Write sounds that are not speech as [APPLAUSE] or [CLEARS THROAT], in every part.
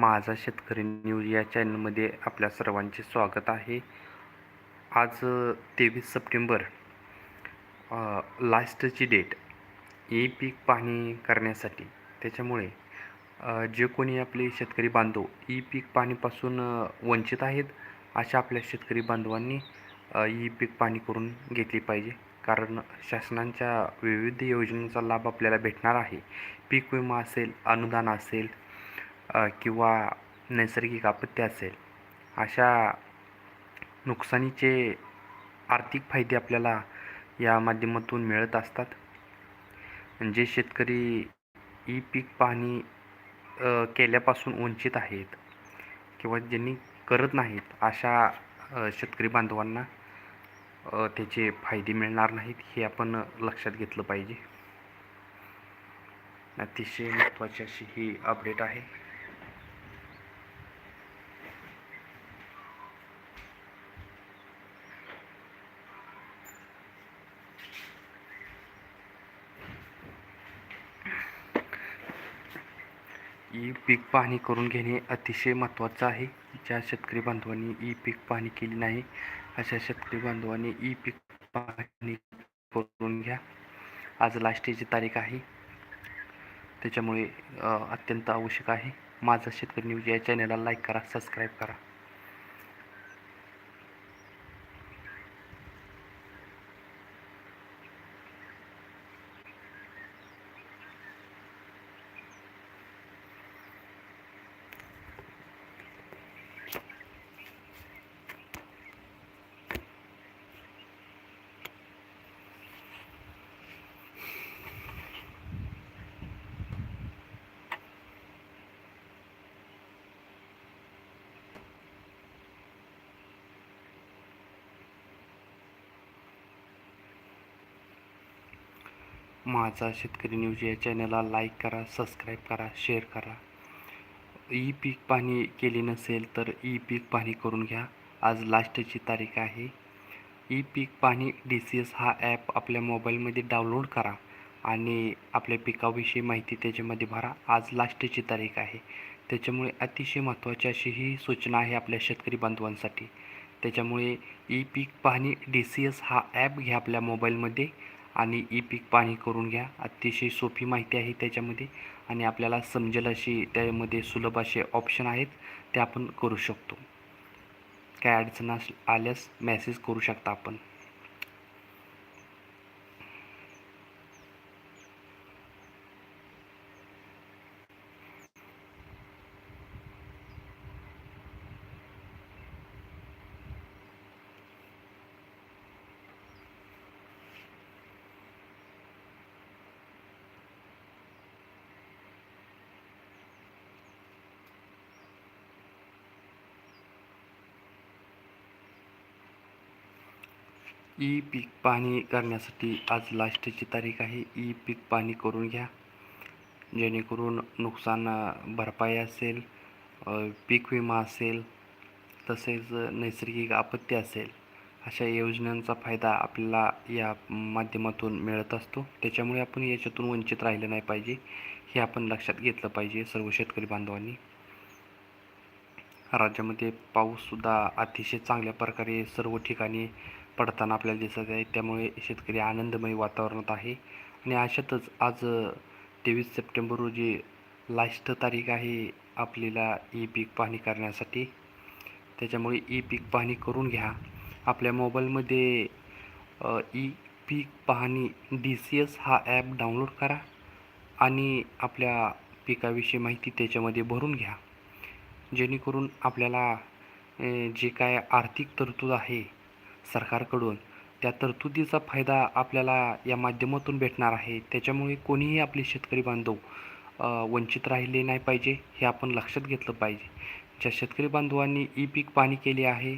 माझा शेतकरी न्यूज या चॅनलमध्ये आपल्या सर्वांचे स्वागत आहे. आज तेवीस सप्टेंबर लास्टची डेट. ही पीक पाहणी करण्यासाठी. त्याच्यामुळे जे कोणी आपले शेतकरी बांधव ई पीक पाहणीपासून वंचित आहेत अशा आपल्या शेतकरी बांधवांनी ई पीक पाहणी करून घेतली पाहिजे. कारण शासनाच्या विविध योजनांचा लाभ आपल्याला भेटणार आहे. पीक विमा असेल अनुदान असेल किंवा नैसर्गिक आपत्ती असेल अशा नुकसानीचे आर्थिक फायदे आपल्याला या माध्यमातून मिळत असतात. जे शेतकरी ई पीक पाहणी केल्यापासून वंचित आहेत किंवा ज्यांनी करत नाहीत अशा शेतकरी बांधवांना त्याचे फायदे मिळणार नाहीत हे आपण लक्षात घेतलं पाहिजे. अतिशय महत्त्वाची अशी ही अपडेट आहे. ई पीक पाहणी करून घेणे अतिशय महत्त्वाचं आहे. ज्या शेतकरी बांधवांनी ई पीक पाहणी केली नाही अशा शेतकरी बांधवांनी ई पीक पाहणी करून घ्या. आज लास्टची तारीख आहे. त्याच्यामुळे अत्यंत आवश्यक आहे. माझा शेतकरी न्यूज या चॅनलला लाईक करा सबस्क्राईब करा. माझा शेतकरी न्यूज या चॅनलला लाईक करा सबस्क्राईब करा शेअर करा. ई पीक पाहणी केली नसेल तर ई पीक पाहणी करून घ्या. आज लास्टची तारीख आहे. ई पीक पाहणी डी सी एस हा ॲप आपल्या मोबाईलमध्ये डाउनलोड करा आणि आपल्या पिकाविषयी माहिती त्याच्यामध्ये भरा. आज लास्टची तारीख आहे. त्याच्यामुळे अतिशय महत्त्वाची अशी ही सूचना आहे आपल्या शेतकरी बांधवांसाठी. त्याच्यामुळे ई पीक पाहणी डी सी एस हा ॲप घ्या आपल्या मोबाईलमध्ये. आणि ई पीक पाणी करून घ्या. अतिशय सोपी माहिती आहे त्याच्यामध्ये आणि आपल्याला समजेल अशी त्यामध्ये सुलभ असे ऑप्शन आहेत ते आपण करू शकतो. काय अडचण अस आल्यास मेसेज करू शकता आपण. ई पीक पाहणी करण्यासाठी आज लास्टची तारीख आहे. ई पीक पाहणी करून घ्या. जेणेकरून नुकसान भरपाई असेल पीक विमा असेल तसेच नैसर्गिक आपत्ती असेल अशा योजनांचा फायदा आपल्याला या माध्यमातून मिळत असतो. त्याच्यामुळे आपण याच्यातून वंचित राहिलं नाही पाहिजे. हे आपण लक्षात घेतलं पाहिजे सर्व शेतकरी बांधवांनी. राज्यामध्ये पाऊससुद्धा अतिशय चांगल्या प्रकारे सर्व ठिकाणी पडताना आपल्याला दिसत आहे. त्यामुळे शेतकरी आनंदमय वातावरणात आहे. आणि अशातच आज तेवीस सप्टेंबर रोजी लास्ट तारीख आहे आपल्याला ई पीक पाहणी करण्यासाठी. त्याच्यामुळे ई पीक पाहणी करून घ्या. आपल्या मोबाईलमध्ये ई पीक पाहणी डी सी एस हा ॲप डाउनलोड करा आणि आपल्या पिकाविषयी माहिती त्याच्यामध्ये भरून घ्या. जेणेकरून आपल्याला जे काय आर्थिक तरतूद आहे सरकारकडून. त्या तरतुदीचा फायदा आपल्याला या माध्यमातून भेटणार आहे. त्याच्यामुळे कोणीही आपले शेतकरी बांधव वंचित राहिले नाही पाहिजे हे आपण लक्षात घेतलं पाहिजे. ज्या शेतकरी बांधवांनी ई पीक पाणी केले आहे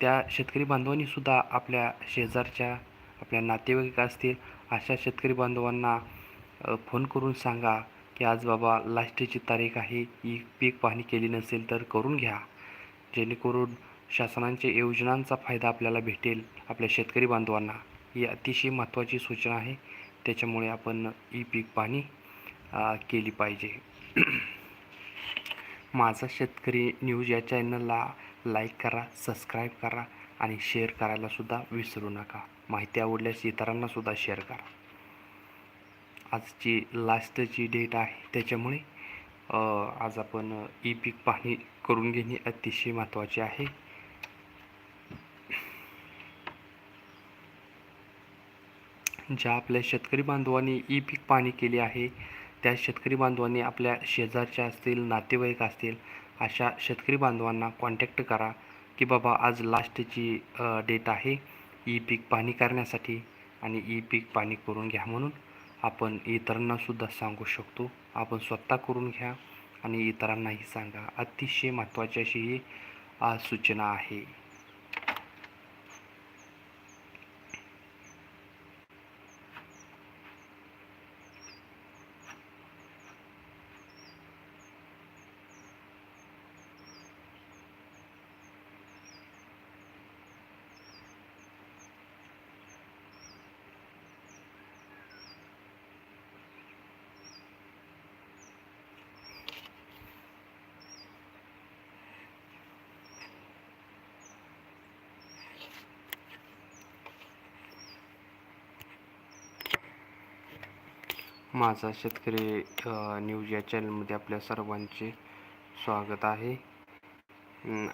त्या शेतकरी बांधवांनीसुद्धा आपल्या शेजारच्या आपल्या नातेवाईक असतील अशा शेतकरी बांधवांना फोन करून सांगा की आज बाबा लास्टची तारीख आहे ई पीक पाहणी केली नसेल तर करून घ्या. जेणेकरून शासनांच्या योजनांचा फायदा आपल्याला भेटेल आपल्या शेतकरी बांधवांना. ही अतिशय महत्त्वाची सूचना आहे. त्याच्यामुळे आपण ई पीक पाहणी केली पाहिजे. [CLEARS THROAT] माझा शेतकरी न्यूज या चॅनलला लाईक करा सबस्क्राईब करा आणि शेअर करायलासुद्धा विसरू नका. माहिती आवडल्यास इतरांनासुद्धा शेअर करा. आजची लास्टची डेट आहे. त्याच्यामुळे आज आपण ई पीक पाहणी करून घेणे अतिशय महत्त्वाचे आहे. ज्या आपल्या शेतकरी बांधवांनी ई पीक पाणी केली आहे त्या शेतकरी बांधवांनी आपल्या शेजारच्या असतील नातेवाईक असतील अशा शेतकरी बांधवांना कॉन्टॅक्ट करा की बाबा आज लास्टची डेट आहे ई पीक पाणी करण्यासाठी आणि ई पीक पाणी करून घ्या म्हणून. आपण इतरांनासुद्धा सांगू शकतो. आपण स्वतः करून घ्या आणि इतरांनाही सांगा. अतिशय महत्त्वाची अशी ही आज सूचना आहे. माझा शेतकरी न्यूज या चॅनलमध्ये आपल्या सर्वांचे स्वागत आहे.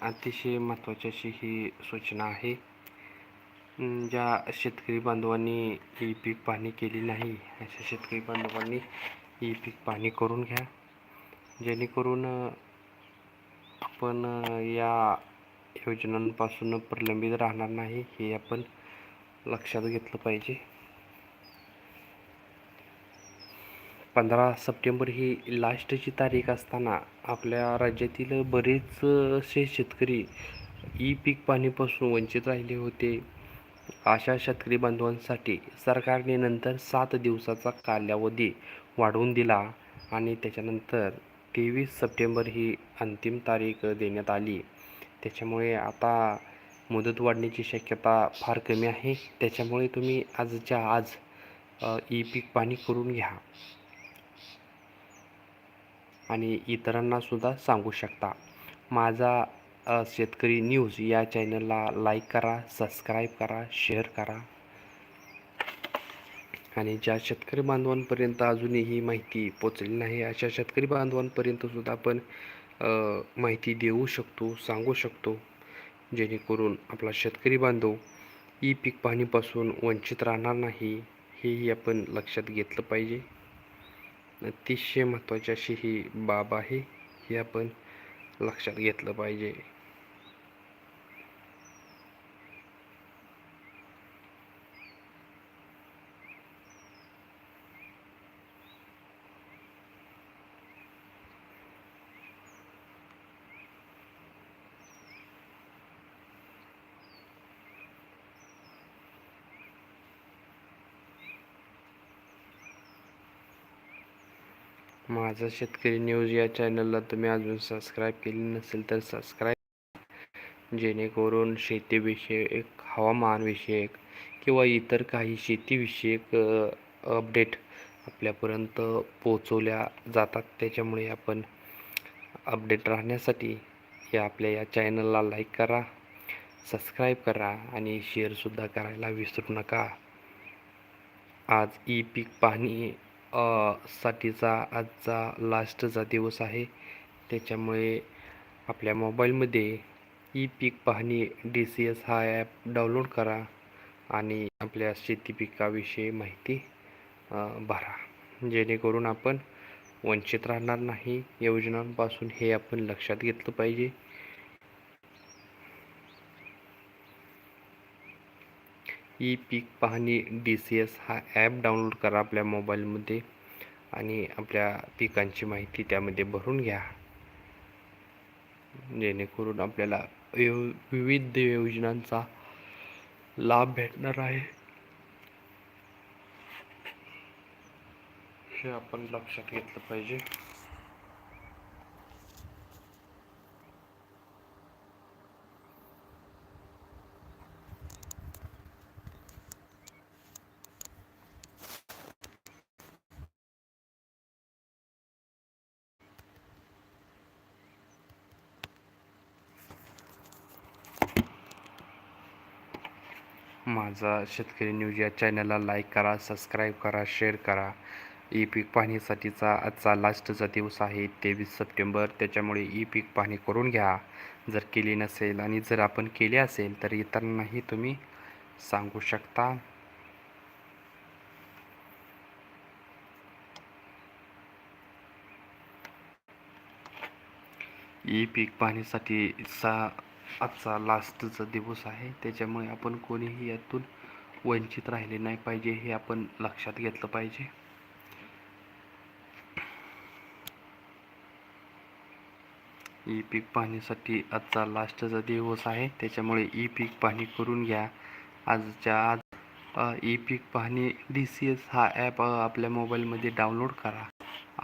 अतिशय महत्त्वाची अशी ही सूचना आहे. ज्या शेतकरी बांधवांनी ई पीक पाहणी केली नाही अशा शेतकरी बांधवांनी ई पीक पाहणी करून घ्या. जेणेकरून आपण या योजनांपासून प्रलंबित राहणार नाही हे आपण लक्षात घेतलं पाहिजे. पंधरा सप्टेंबर ही लास्टची तारीख असताना आपल्या राज्यातील बरेचसे शेतकरी ई पीक पाणीपासून वंचित राहिले होते. अशा शेतकरी बांधवांसाठी सरकारने नंतर सात दिवसाचा कालावधी वाढवून दिला आणि त्याच्यानंतर तेवीस सप्टेंबर ही अंतिम तारीख देण्यात आली. त्याच्यामुळे आता मुदत वाढण्याची शक्यता फार कमी आहे. त्याच्यामुळे तुम्ही आजच्या आज ई पीक पाणी करून घ्या. आणि इतरांना सुद्धा सांगू शकता. माझा शेतकरी न्यूज या चॅनलला लाईक करा सबस्क्राईब करा शेअर करा. आणि ज्या शेतकरी बांधवांपर्यंत अजूनही ही माहिती पोचली नाही अशा शेतकरी बांधवांपर्यंत सुद्धा आपण माहिती देऊ शकतो सांगू शकतो. जेणेकरून आपला शेतकरी बांधव ई पीक पाणीपासून वंचित राहणार नाही हेही आपण लक्षात घेतलं पाहिजे. अतिशय महत्त्वाची अशी ही बाब आहे हे आपण लक्षात घेतलं पाहिजे. माझा शेतकरी न्यूज या चॅनलला तुम्ही अजून सबस्क्राईब केली नसेल तर सबस्क्राईब जेणेकरून शेतीविषयक हवामानविषयक किंवा इतर काही शेतीविषयक अपडेट आपल्यापर्यंत पोचवल्या जातात. त्याच्यामुळे आपण अपडेट राहण्यासाठी या आपल्या या चॅनलला लाईक करा सबस्क्राईब करा आणि शेअरसुद्धा करायला विसरू नका. आज ई पीक पाहणी साठीचा आजचा लास्टचा दिवस आहे. त्याच्यामुळे आपल्या मोबाईलमध्ये ई पीक पाहणी डी सी एस हा ॲप डाउनलोड करा आणि आपल्या शेती पिकाविषयी माहिती भरा. जेणेकरून आपण वंचित राहणार नाही. योजनांपासून हे आपण लक्षात घेतलं पाहिजे. ई पीक पाहणी डी सी एस हा ॲप डाउनलोड करा आपल्या मोबाईलमध्ये आणि आपल्या पिकांची माहिती त्यामध्ये भरून घ्या. जेणेकरून आपल्याला यो विविध योजनांचा लाभ भेटणार आहे. हे आपण लक्षात घेतलं पाहिजे. माझा शेतकरी न्यूज या चॅनलला लाईक करा सबस्क्राईब करा शेअर करा. ई पीक पाहणीसाठीचा आजचा लास्टचा दिवस आहे तेवीस सप्टेंबर. त्याच्यामुळे ई पीक पाहणी करून घ्या. जर केली नसेल आणि जर आपण केली असेल तर इतरांनाही तुम्ही सांगू शकता. ई पीक पाहणीसाठी सा आजचा लास्टचा दिवस आहे. त्याच्यामुळे आपण कोणीही यातून वंचित राहिले नाही पाहिजे हे आपण लक्षात घेतलं पाहिजे. ई पीक पाहण्यासाठी आजचा लास्टचा दिवस आहे. त्याच्यामुळे ई पीक पाहणी करून घ्या. आजच्या आज ई पीक पाहणी डी सी एस हा ॲप आपल्या मोबाईलमध्ये डाउनलोड करा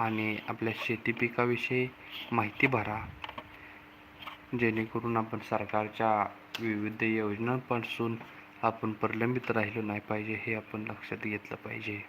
आणि आपल्या शेती पिकाविषयी माहिती भरा. जेणेकरून आपण सरकारच्या विविध योजनांपासून आपण प्रलंबित राहिलो नाही पाहिजे हे आपण लक्षात घेतलं पाहिजे.